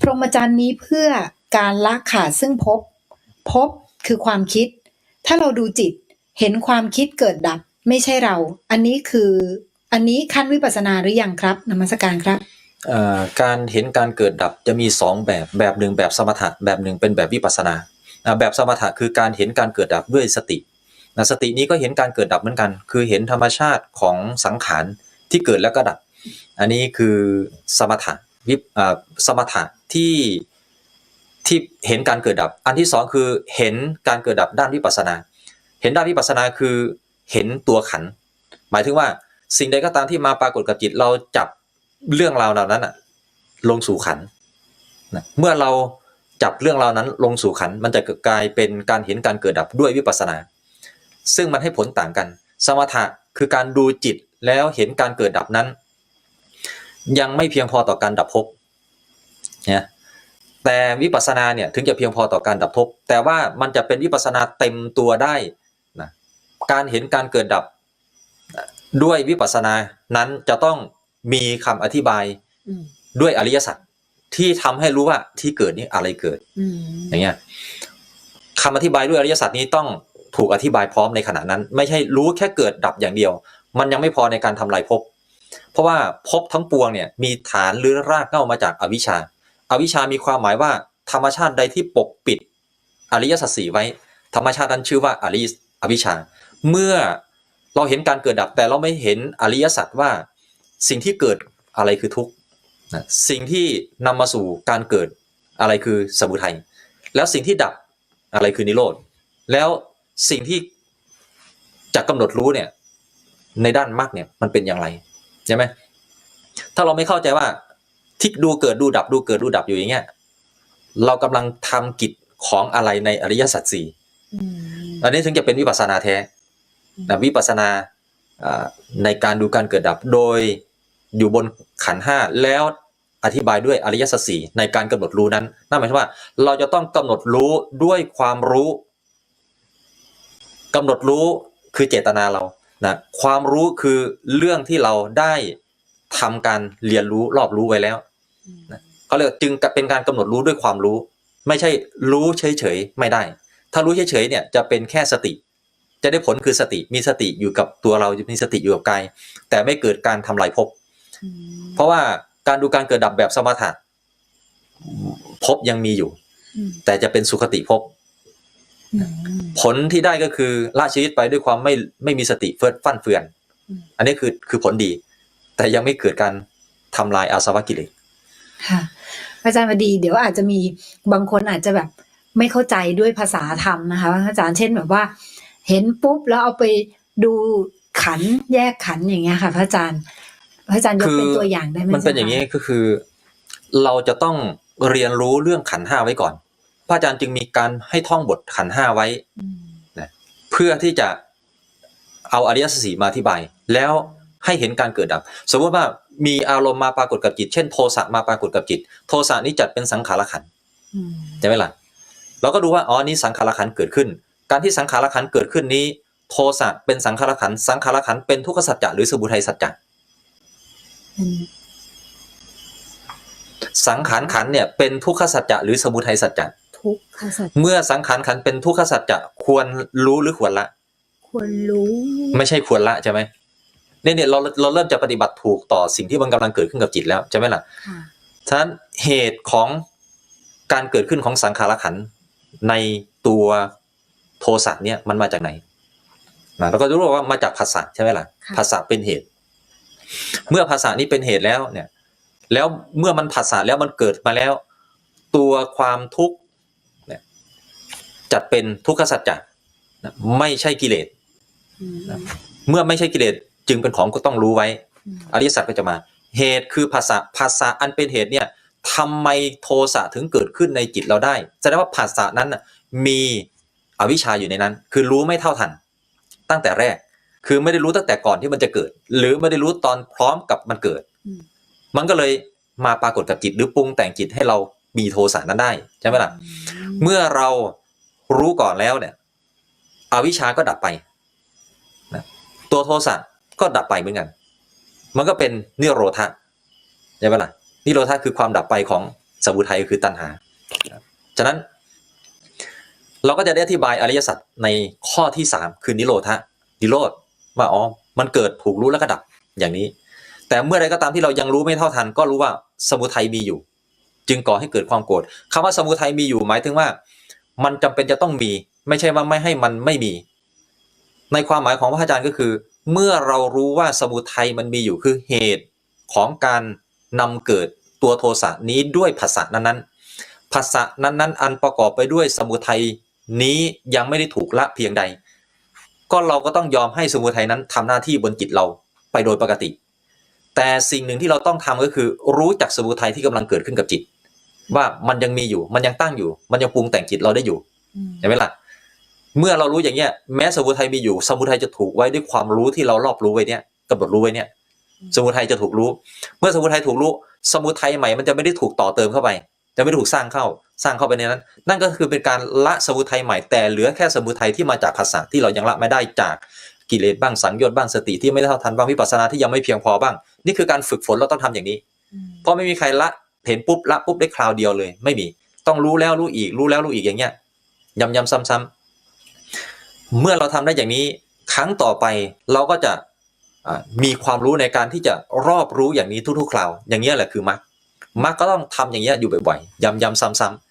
พรหมจรรย์นี้เพื่อการละขาดซึ่งพภพบคือความคิด ถ้าเราดูจิตเห็นความคิดเกิดดับ ไม่ใช่เรา อันนี้คืออันนี้ขั้นวิปัสสนาหรือยังครับนมัสการครับการเห็นการเกิดดับจะมีสองแบบแบบหนึ่งแบบสมถะแบบหนึ่งเป็นแบบวิปัสสนาแบบสมถะคือการเห็นการเกิดดับด้วยสติสตินี้ก็เห็นการเกิดดับเหมือนกัน คือเห็นธรรมชาติของสังขารที่เกิดแล้วก็ดับ อันนี้คือสมถะ วิปสมถะที่ที่เห็นการเกิดดับ อันที่สองคือเห็นการเกิดดับด้านวิปัสนา เห็นด้านวิปัสนาคือเห็นตัวขัน หมายถึงว่าสิ่งใดก็ตามที่มาปรากฏกับจิต เราจับเรื่องราวเหล่านั้นอะลงสู่ขันนะเมื่อเราจับเรื่องราวนั้นลงสู่ขัน มันจะกลายเป็นการเห็นการเกิดดับด้วยวิปัสนา ซึ่งมันให้ผลต่างกัน สมถะคือการดูจิตแล้วเห็นการเกิดดับนั้น ยังไม่เพียงพอต่อการดับภพเนี่ยแต่วิปัสสนาเนี่ยถึงจะเพียงพอต่อการดับภพแต่ว่ามันจะเป็นวิปัสสนาเต็มตัวได้นะการเห็นการเกิดดับด้วยวิปัสสนานั้นจะต้องมีคำอธิบายด้วยอริยสัจที่ทำให้รู้ว่าที่เกิดนี้อะไรเกิดอืมอย่างเงี้ยคำอธิบายด้วยอริยสัจนี้ต้องถูกอธิบายพร้อมในขณะนั้น ไม่ใช่รู้แค่เกิดดับอย่างเดียว มันยังไม่พอในการทำลายภพ เพราะว่าภพทั้งปวงเนี่ยมีฐานหรือรากเง้ามาจากอวิชชาอวิชชามีความหมายว่า ธรรมชาติใดที่ปกปิดอริยสัจสี่ไว้ ธรรมชาตินั้นชื่อว่าอริอวิชชา เมื่อเราเห็นการเกิดดับแต่เราไม่เห็นอริยสัจว่าสิ่งที่เกิดอะไรคือทุกข์สิ่งที่นำมาสู่การเกิดอะไรคือสมุทัยแล้วสิ่งที่ดับอะไรคือนิโรธแล้วสิ่งที่จะกำหนดรู้เนี่ยในด้านมรรคเนี่ยมันเป็นอย่างไร ใช่ไหมถ้าเราไม่เข้าใจว่าที่ดูเกิดดูดับดูเกิดดูดับอยู่อย่างเงี้ยเรากำลังทำกิจของอะไรในอริยสัจสี่อืมอันนี้ถึงจะเป็นวิปัสสนาแท้นะวิปัสสนาอ่าในการดูการเกิดดับโดยอยู่บนขันธ์ห้าแล้วอธิบายด้วยอริยสัจสี่ในการกำหนดรู้นั้นนั่นหมายถึงว่า เราจะต้องกำหนดรู้ด้วยความรู้กำหนดรู้คือเจตนาเรา นะความรู้คือเรื่องที่เราได้ทำการเรียนรู้รอบรู้ไว้แล้วเขาเรียกจึงเป็นการกำหนดรู้ด้วยความรู้ ไม่ใช่รู้เฉยๆไม่ได้ ถ้ารู้เฉยๆเนี่ยจะเป็นแค่สติ จะได้ผลคือสติมีสติอยู่กับตัวเรามีสติอยู่กับกายแต่ไม่เกิดการทำลายภพอืมเพราะว่าการดูการเกิดดับแบบสมถะภพยังมีอยู่อืมแต่จะเป็นสุขติภพอืม ผลที่ได้ก็คือละชีวิตไปด้วยความไม่ไม่มีสติเฟิดฟั่นเฟือนอืมอันนี้คือคือผลดี แต่ยังไม่เกิดการทำลายอาสวะกิเลสค่ะอาจารย์วดีเดี๋ยวอาจจะมีบางคนอาจจะแบบไม่เข้าใจด้วยภาษาธรรมนะคะอาจารย์เช่นแบบว่า เห็นปุ๊บแล้วเอาไปดูขันธ์แยกขันธ์อย่างเงี้ยค่ะพระอาจารย์ พระอาจารย์ยกเป็นตัวอย่างได้ไหมมันเป็นอย่างนี้นี้ก็คือ เราจะต้องเรียนรู้เรื่องขันธ์ห้าไว้ก่อนพ ระอาจารย์จึงมีการให้ท่องบทขันธ์ห้าไว้เพื่อที่จะเอาอริยสัจสี่มาอธิบาย แล้วให้เห็นการเกิดดับ สมมติว่ามีอารมณ์มาปรากฏกับจิต เช่นโทสะมาปรากฏกับจิต โทสะนี้จัดเป็นสังขารขันธ์ใช่ไหมล่ะเราก็ดูว่าอ๋อนี่สังขารขันธ์เกิดขึ้น การที่สังขารขันธ์เกิดขึ้นนี้ โทสะเป็นสังขารขันธ์สังขารขันธ์เป็นทุกขสัจจะหรือสมุทัยสัจจะสังขารขันธ์เนี่ยเป็นทุกขสัจจะหรือสมุทัยสัจจะ ทุกขสัจจะเมื่อสังขารขันธ์เป็นทุกขสัจจะควรรู้หรือควรละ ควรรู้ ไม่ใช่ควรละใช่ไหมเนี่ยเนี่ยเราเราเริ่มจะปฏิบัติถูกต่อสิ่งที่มันกำลังเกิดขึ้นกับจิตแล้วใช่ไหมล่ะค่ะฉะนั้นเหตุของการเกิดขึ้นของสังขารขันธ์ในตัวโทสะเนี่ยมันมาจากไหนนะเราก็รู้ว่ามาจากภาษาใช่ไหมล่ะภาษาเป็นเหตุ เมื่อภาษานี้เป็นเหตุแล้วเนี่ย แล้วเมื่อมันภาษาแล้วมันเกิดมาแล้ว ตัวความทุกข์เนี่ย จัดเป็นทุกขสัจจะนะไม่ใช่กิเลสอืมเมื่อไม่ใช่กิเลสจึงเป็นของก็ต้องรู้ไว้อืมอริยสัจก็จะมา เหตุคือภาษาภาษาอันเป็นเหตุเนี่ยทำไมโทสะถึงเกิดขึ้นในจิตเราได้แสดงว่าภาษานั้นน่ะมีอวิชชาอยู่ในนั้น คือรู้ไม่เท่าทัน ตั้งแต่แรก คือไม่ได้รู้ตั้งแต่ก่อนที่มันจะเกิด หรือไม่ได้รู้ตอนพร้อมกับมันเกิดอืมมันก็เลยมาปรากฏกับจิตหรือปรุงแต่งจิตให้เรามีโทสะนั้นได้ใช่ไหมล่ะเมื่อเรา รู้ก่อนแล้วเนี่ยอวิชาก็ดับไปนะตัวโทสะก็ดับไปเหมือนกัน มันก็เป็นนิโรธะใช่ไหมล่ะนิโรธาคือความดับไปของสมุทัยคือตัณหา ฉะนั้น เราก็จะได้อธิบายอริยสัจในข้อที่สามคือนิโรธะนิโรธว่าอ๋อมันเกิดถูกรู้แล้วก็ดับอย่างนี้ แต่เมื่อใดก็ตามที่เรายังรู้ไม่เท่าทัน ก็รู้ว่าสมุทัยมีอยู่ จึงก่อให้เกิดความโกรธคำว่าสมุทัยมีอยู่หมายถึงว่า มันจำเป็นจะต้องมี ไม่ใช่ว่าไม่ให้มันไม่มี ในความหมายของพระอาจารย์ก็คือ เมื่อเรารู้ว่าสมุทัยมันมีอยู่คือเหตุของการนำเกิดตัวโทสะนี้ด้วยภาษานั้นๆภาษานั้นๆ อันประกอบไปด้วยสมุทัยนี้ยังไม่ได้ถูกละเพียงใด ก็เราก็ต้องยอมให้สมุทัยนั้นทำหน้าที่บนจิตเราไปโดยปกติ แต่สิ่งหนึ่งที่เราต้องทำก็คือ รู้จักสมุทัยที่กำลังเกิดขึ้นกับจิต ว่ามันยังมีอยู่ มันยังตั้งอยู่ มันยังปรุงแต่งจิตเราได้อยู่เห็นไหมล่ะ เมื่อเรารู้อย่างเงี้ยแม้สมุทัยมีอยู่ สมุทัยจะถูกไว้ด้วยความรู้ที่เรารอบรู้ไว้เนี่ยกำหนดรู้ไว้เนี่ย สมุทัยจะถูกรู้ เมื่อสมุทัยถูกรู้ สมุทัยใหม่มันจะไม่ได้ถูกต่อเติมเข้าไป จะไม่ถูกสร้างเข้า สร้างเข้าไปในนั้น นั่นก็คือเป็นการละสมุทัยใหม่ แต่เหลือแค่สมุทัยที่มาจากภาษาที่เรายังละไม่ได้จากกิเลสบ้างสังโยชน์บ้างสติที่ไม่ได้เท่าทันบ้างวิปัสสนาที่ยังไม่เพียงพอบ้าง นี่คือการฝึกฝนเราต้องทำอย่างนี้ เพราะไม่มีใครละ เห็นปุ๊บละปุ๊บได้คราวเดียวเลย ไม่มี ต้องรู้แล้วรู้อีก รู้แล้วรู้อีกอย่างเงี้ยย้ำย้ำซ้ำๆเมื่อเราทำได้อย่างนี้ครั้งต่อไปเราก็จะมีความรู้ในการที่จะรอบรู้อย่างนี้ทุกๆคราว อย่างเงี้ยแหละคือมักมักก็ต้องทำอย่างเงี้ยอยู่บ่อยๆย้ำย้ำซ้ำ